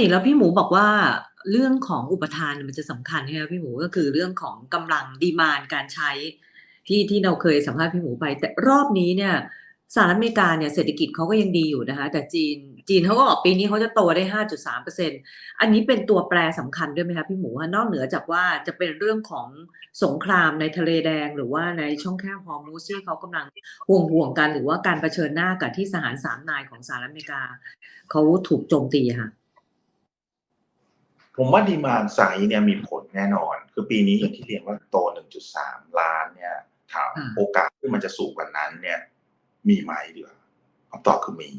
ติแล้วพี่หมูบอกว่าเรื่องของอุปทานมันจะสำคัญใช่ไหมพี่หมูก็คือเรื่องของกำลังดีมานการใช้ที่ที่เราเคยสัมภาษณ์พี่หมูไป แต่รอบนี้เนี่ยสหรัฐอเมริกาเนี่ยเศรษฐกิจเขาก็ยังดีอยู่นะคะ แต่จีนจีนเขาก็บอกปีนี้เขาจะโตได้ 5.3เปอร์เซ็นอันนี้เป็นตัวแปรสำคัญด้วยไหมคะพี่หมูนอกเหนือจากว่าจะเป็นเรื่องของสงครามในทะเลแดง หรือว่าในช่องแคบฮอร์มูสที่เขากำลังห่วงห่วงกัน หรือว่าการเผชิญหน้ากับที่สหารสามนายของสหรัฐอเมริกาเขาถูกโจมตีค่ะ ผมว่าดีมานไซด์เนี่ยมีผลแน่นอน คือปีนี้อย่างที่เรียนว่าโต 1.3 ล้านเนี่ยถามอ่าโอกาสที่มันจะสูงกว่านั้นเนี่ย มีไหมดีกว่าคำตอบคือมี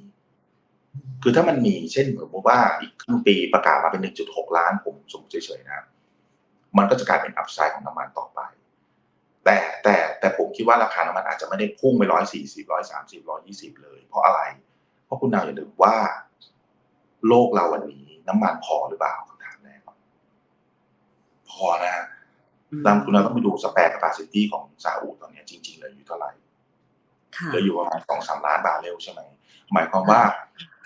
คือถ้ามันมีเช่นสมมติว่าอีกครึ่งปีประกาศมาเป็น 1.6 ล้าน ผมสมมติเฉยๆนะ มันก็จะกลายเป็นอัพไซด์ของน้ำมันต่อไป แต่แต่แต่ผมคิดว่าราคาน้ำมันอาจจะไม่ได้พุ่งไปร้อยสี่สิบร้อยสามสิบร้อยี่สิบเลย เพราะอะไร เพราะคุณนาวอย่าลืมว่า โลกเราวันนี้น้ำมันพอหรือเปล่าคำถามแรก พอนะตามคุณเราต้องไปดูสเปร c ค p a ซิตี้ของซาอุตอนเนี้ยจริงๆเหลยอยู่เท่าไหร่ค่ะเหลืออยู่ประมาณสองสามล้านบาร์เรลใช่ไหม หมายความว่า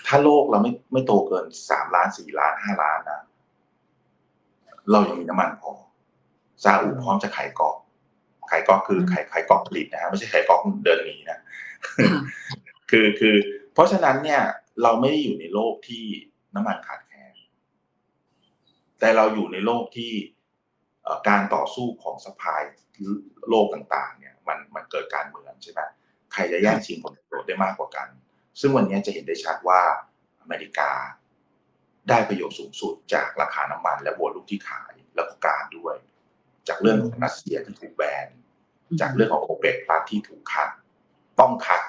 ถ้าโลกเราไม่ไม่โตเกินสามล้านสี่ล้านห้าล้านนะเรายังมีน้ำมันพอซาอุพร้อมจะขายกอกขายกอกคือขายขายกอกผลิตนะฮะไม่ใช่ขายกอกเดินหนีนะค่ะคือคือ เพราะฉะนั้นเนี่ย เราไม่ได้อยู่ในโลกที่น้ำมันขาดแคลนแต่เราอยู่ในโลกที่เอ่อ การต่อสู้ของสปายโลกต่างๆเนี่ยมันมันเกิดการเมืองใช่ไหมใครจะแย่งชิงผลประโยชน์ได้มากกว่ากัน ซึ่งวันนี้จะเห็นได้ชัดว่าอเมริกาได้ประโยชน์สูงสุดจากราคาน้ำมันและวอลุ่มที่ขายแล้วก็การด้วย จากเรื่องของรัสเซียที่ถูกแบนจากเรื่องของโอเปกพลัสที่ถูกคัดต้องคัด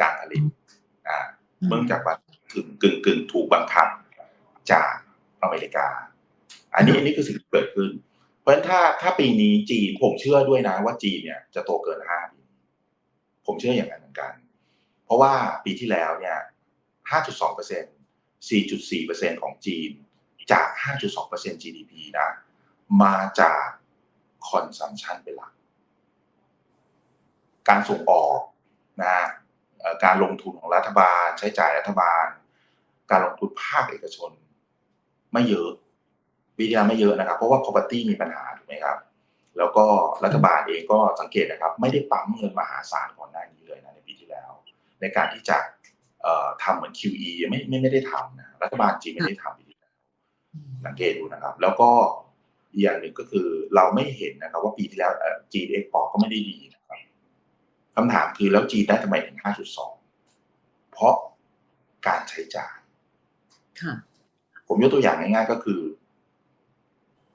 การผลิตอ่าเนื่องจากว่าถึงกึ่งกึ่งถูกบังคับจากอเมริกา อันนี้อันนี้คือสิ่งที่เกิดขึ้น เพราะฉะนั้นถ้าถ้าปีนี้จีนผมเชื่อด้วยนะว่าจีนเนี่ยจะโตเกินห้าปีผมเชื่ออย่างนั้นเหมือนกัน เพราะว่าปีที่แล้วเนี่ย5.2เปอร์เซ็นต์4.4เปอร์เซ็นต์ของจีน จาก5.2เปอร์เซ็นต์ GDP นะ มาจากคอนซัมชันเป็นหลัก การส่งออกนะการลงทุนของรัฐบาล ใช้จ่ายรัฐบาล การลงทุนภาคเอกชน ไม่เยอะ ปีที่แล้วไม่เยอะนะครับ เพราะว่า property มีปัญหาถูกไหมครับ แล้วก็รัฐบาลเองก็สังเกตนะครับ ไม่ได้ปั๊มเงินมหาศาลก่อนหน้านี้เลยนะในปีที่แล้ว ในการที่จะเอ่อทำเหมือน QE ไม่ไม่ไม่ได้ทำนะรัฐบาลจีนไม่ได้ทำปีที่แล้วสังเกตดูนะครับ แล้วก็อีกอย่างหนึ่งก็คือเราไม่เห็นนะครับ ว่าปีที่แล้วจีนเอ็กพอร์ตก็ไม่ได้ดีนะครับคำถามคือแล้วจีนได้ทำไมถึง 5.2 เพราะการใช้จ่ายค่ะผมยกตัวอย่างง่ายๆก็คือ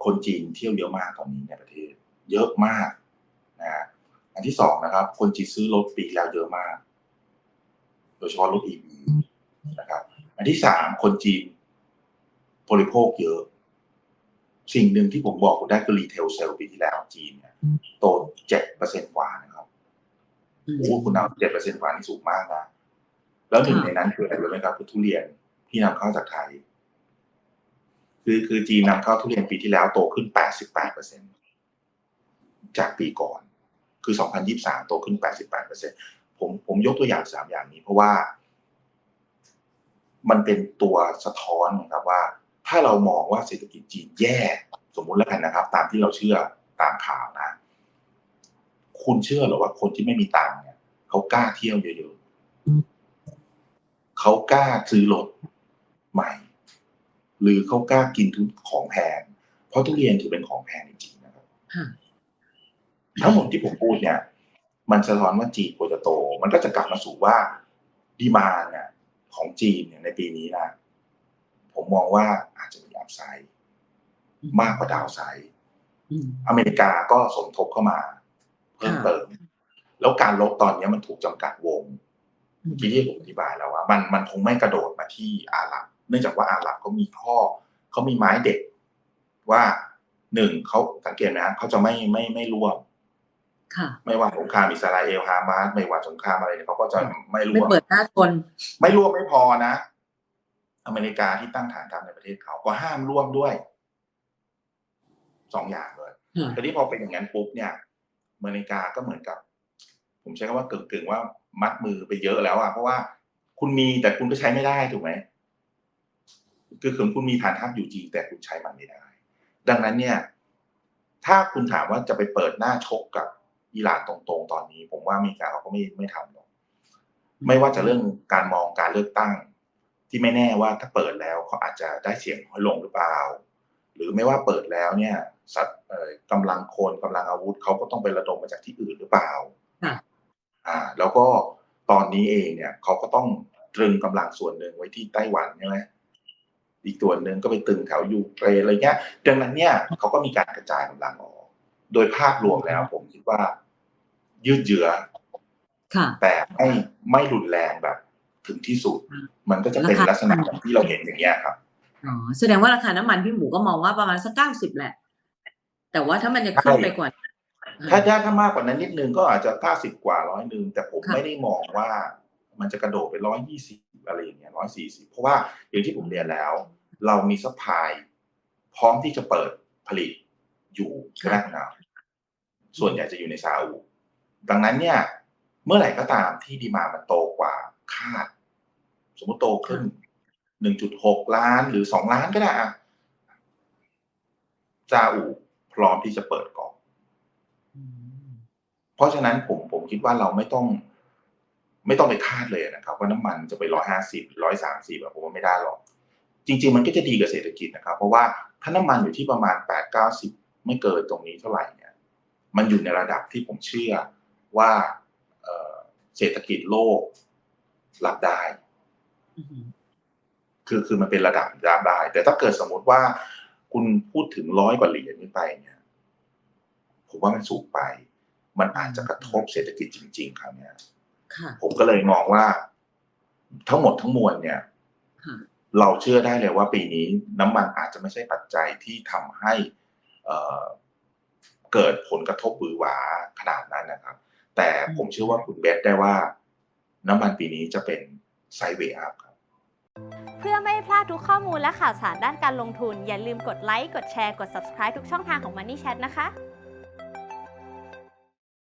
คนจีนเที่ยวเยอะมากตอนนี้ในประเทศ เยอะมากนะฮะอันที่สองนะครับ คนจีนซื้อรถปีแล้วเยอะมาก โดยเฉพาะรถ EV นะครับ อันที่สามคนจีนบริโภคเยอะ สิ่งหนึ่งที่ผมบอกคุณได้คือรีเทลเซลปีที่แล้วจีนเนี่ยโตเจ็ดเปอร์เซ็นกว่านะครับโอ้คุณเอาเจ็ดเปอร์เซ็นกว่านี่สูงมากนะ แล้วหนึ่งในนั้นคืออะไรรู้ไหมครับคือทุเรียนที่นำเข้าจากไทย คือคือจีนนำเข้าทุเรียนปีที่แล้วโตขึ้น 88เปอร์เซ็นจากปีก่อน คือ 2023 โตขึ้น 88เปอร์เซ็นผมผมยกตัวอย่างสามอย่างนี้ เพราะว่า มันเป็นตัวสะท้อนนะครับว่า ถ้าเรามองว่าเศรษฐกิจจีนแย่ สมมุติแล้วกันนะครับ ตามที่เราเชื่อตามข่าวนะ คุณเชื่อหรือว่าคนที่ไม่มีตังค์เนี่ยเขากล้าเที่ยวเยอะๆเขากล้าซื้อรถใหม่ หรือเขากล้ากินทุกของแพงเพราะทุเรียนถือเป็นของแพงจริงๆนะครับค่ะทั้งหมดที่ผมพูดเนี่ย มันสะท้อนว่าจีนควรจะโต มันก็จะกลับมาสู่ว่าดีมานเนี่ยของจีนเนี่ยในปีนี้นะผมมองว่าอาจจะมีอัพไซด์มากกว่าดาวไซด์อืมอเมริกาก็สมทบเข้ามา เพิ่มค่ะเติม แล้วการลบตอนนี้มันถูกจำกัดวงอืมเมื่อกี้ที่ผมอธิบายแล้วว่า มันมันคงไม่กระโดดมาที่อาหรับ เนื่องจากว่าอาหรับเขามีข้อเขามีไม้เด็กว่าหนึ่งเขาสังเกตนะเขาจะไม่ไม่ไม่ร่วมค่ะไม่ว่าสงครามอิสราเอลฮามาสไม่ว่าสงครามอะไรเนี่ยเขาก็จะไม่ร่ไม่วมเปิดหน้าชนไม่ร่วมไม่พอนะ อเมริกาที่ตั้งฐานทัพในประเทศเขาก็ห้ามร่วมด้วยสองอย่างเลยค่ะแต่ที่พอเป็นอย่างนั้นปุ๊บเนี่ยอเมริกาก็เหมือนกับ ผมใช้คำว่ากึ่งกึ่งๆว่ามัดมือไปเยอะแล้วอะเพราะว่าคุณมีแต่คุณก็ใช้ไม่ได้ถูกไหม คือคือคุณมีฐานทัพอยู่จริง แต่คุณใช้มันไม่ได้ ดังนั้นเนี่ย ถ้าคุณถามว่าจะไปเปิดหน้าชกกับอิหร่านตรงๆ ตอนนี้ ผมว่าอเมริกาเขาก็ไม่ไม่ทำหรอกไม่ว่าจะเรื่องการมองการเลือกตั้ง ที่ไม่แน่ว่าถ้าเปิดแล้วเขาอาจจะได้เสียงน้อยลงหรือเปล่า หรือไม่ว่าเปิดแล้วเนี่ยสัตว์เอ่อกำลังคนกำลังอาวุธเขาก็ต้องไประดมมาจากที่อื่นหรือเปล่าค่ะอ่า แล้วก็ตอนนี้เองเนี่ยเขาก็ต้องตรึงกำลังส่วนหนึ่งไว้ที่ไต้หวันใช่ไหม อีกส่วนหนึ่งก็ไปตึงแถวยูเครนอะไรเงี้ย ดังนั้นเนี่ยเขาก็มีการกระจายกำลังออก โดยภาพรวมแล้ว ผมคิดว่า ยืดเยื้อค่ะแต่ไม่ไม่รุนแรงแบบ ถึงที่สุดอืมมันก็จะเป็นราคาลักษณะแบบที่เราเห็นอย่างเงี้ยครับอ๋อแสดงว่าราคาน้ำมันพี่หมูก็มองว่าประมาณสักเก้าสิบแหละ แต่ว่าถ้ามันจะขึ้นใช่ไปกว่าถ้าได้ถ้ามากกว่านั้นนิดนึงก็อาจจะเก้าสิบกว่าร้อยหนึ่งแต่ผมค่ะไม่ได้มองว่ามันจะกระโดดไปร้อยยี่สิบ อะไรอย่างเงี้ยร้อยสี่สิบเพราะว่าอย่างที่ผมเรียนแล้ว เรามีซัพพลายพร้อมที่จะเปิดผลิตอยู่ใช่ไหมคุณเอาส่วนใหญ่จะอยู่ในซาอุดังนั้นเนี่ย เมื่อไหร่ก็ตามที่ดีมามันโตกว่าคาด สมมติโตขึ้นหนึ่งจุดหกล้านหรือสองล้านก็ได้อะซาอุพร้อมที่จะเปิดก่อนเพราะฉะนั้นผมผมคิดว่าเราไม่ต้อง ไม่ต้องไปคาดเลยนะครับว่าน้ำมันจะไปร้อยห้าสิบร้อยสามสิบแบบผมว่าไม่ได้หรอก จริง ๆ มันก็จะดีกับเศรษฐกิจนะครับ เพราะว่าถ้าน้ำมันอยู่ที่ประมาณแปดเก้าสิบไม่เกินตรงนี้เท่าไหร่เนี่ยมันอยู่ในระดับที่ผมเชื่อว่าเอ่อเศรษฐกิจโลกรับได้อืมคือคือมันเป็นระดับรับได้ แต่ถ้าเกิดสมมุติว่าคุณพูดถึงร้อยกว่าเหรียญขึ้นไปเนี่ยผมว่ามันสูงไป มันอาจจะกระทบเศรษฐกิจจริง ๆ ครั้งเนี้ยค่ะ ผมก็เลยมองว่า ทั้งหมดทั้งมวลเนี่ยค่ะเราเชื่อได้เลยว่าปีนี้น้ำมันอาจจะไม่ใช่ปัจจัยที่ทำให้เอ่อเกิดผลกระทบหวือหวาขนาดนั้นนะครับ แต่ผมเชื่อว่าคุณเบสได้ว่า น้ำมันปีนี้จะเป็นไซด์เวย์อัพครับ เพื่อไม่พลาดทุกข้อมูลและข่าวสารด้านการลงทุน อย่าลืมกดไลค์ กดแชร์ กด subscribe ทุกช่องทางของ Money Chat นะคะ